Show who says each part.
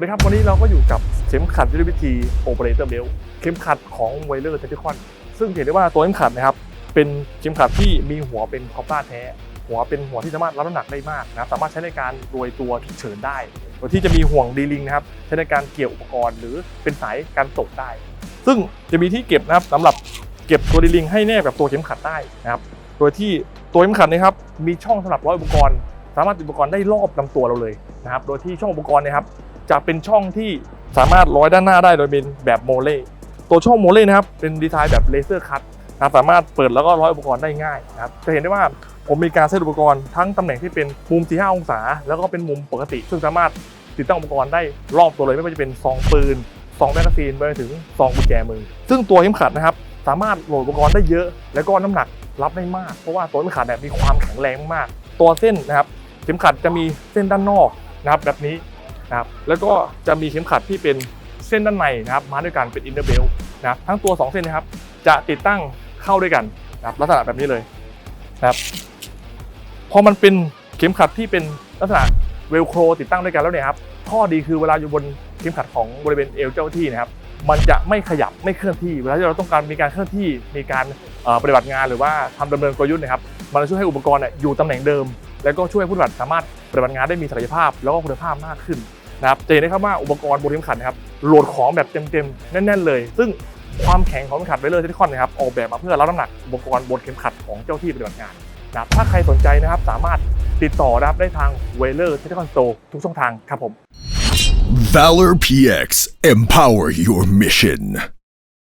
Speaker 1: วัสดีครับ วันนี้เราก็อยู่กับเข็มขัดยุทธวิธีโอเปอเรเตอร์เบลเข็มขัดของไวเลอร์เทนติคอนซึ่งเห็นได้ว่าตัวเข็มขัดนะครับ เป็นเข็มขัดที่มีหัวเป็นคอปราแท้ หัวเป็นหัวที่สามารถรับน้ำหนักได้มากนะสามารถใช้ในการโรยตัวฉุกเฉินได้โดยที่จะมีห่วงดีลิงนะครับใช้ในการเกี่ยวอุปกรณ์ หรือเป็นสายการตกได้ ซึ่งจะมีที่เก็บนะครับสำหรับเก็บตัวดีลิงให้แนบกับตัวเข็มขัดได้นะครับโดยที่ตัวเข็มขัดนะครับมีช่องสำหรับร้อยอุปกรณ์ สามารถติดอุปกรณ์ได้รอบลำตัวเราเลยนะครับโดยที่ช่องอุปกรณ์นะครับ จะเป็นช่องที่สามารถร้อยด้านหน้าได้โดยเป็นแบบโมเล่ตัวช่องโมเล่นะครับเป็นดีไซน์แบบเลเซอร์คัตนะสามารถเปิดแล้วก็ร้อยอุปกรณ์ได้ง่ายนะครับจะเห็นได้ว่าผมมีการเซตอุปกรณ์ทั้งตำแหน่งที่เป็นมุม 45 องศา แล้วก็เป็นมุมปกติ ซึ่งสามารถติดตั้งอุปกรณ์ได้รอบตัวเลยไม่ว่าจะเป็นซองปืนซองแมกกาซีนไปจนถึงซองกุญแจมือ ซึ่งตัวเข็มขัดนะครับสามารถโหลดอุปกรณ์ได้เยอะ แล้วก็น้ำหนักรับได้มาก เพราะว่าตัวเข็มขัดเนี่ยมีความแข็งแรงมาก ตัวเส้นนะครับเข็มขัดจะมีเส้นด้านนอกนะครับแบบนี้ นะครับแล้วก็จะมีเข็มขัดที่เป็นเส้นด้านในนะครับมาด้วยกันเป็นอินเตอร์เบลนะครับทั้งตัว 2 เส้นนะครับ จะติดตั้งเข้าด้วยกันนะครับลักษณะแบบนี้เลยนะครับพอมันเป็นเข็มขัดที่เป็นลักษณะเวลโครติดตั้งด้วยกันแล้วเนี่ยครับข้อดีคือเวลาอยู่บนเข็มขัดของบริเวณเอวเจ้าที่นะครับมันจะไม่ขยับไม่เคลื่อนที่เวลาที่เราต้องการมีการเคลื่อนที่มีการปฏิบัติงานหรือว่าทำดำเนินกลยุทธ์นะครับมันจะช่วยให้อุปกรณ์อยู่ตำแหน่งเดิม แล้วก็ช่วยให้ผู้ปฏิบัติสามารถปฏิบัติงานได้มีศักยภาพ แล้วก็คุณภาพมากขึ้น นะครับจะเห็นได้ครับว่าอุปกรณ์บนเข็มขัดนะครับโหลดของแบบเต็มๆแน่น ๆ เลย ซึ่งความแข็งของเข็มขัดไวเลอร์เทคคอนนะครับออกแบบมาเพื่อรับน้ำหนักอุปกรณ์บนเข็มขัดของเจ้าที่ปฏิบัติงานนะครับถ้าใครสนใจนะครับสามารถติดต่อนะครับได้ทางเวเลอร์เทคคอนโตทุกช่องทางครับผม
Speaker 2: Valor PX, empower your mission.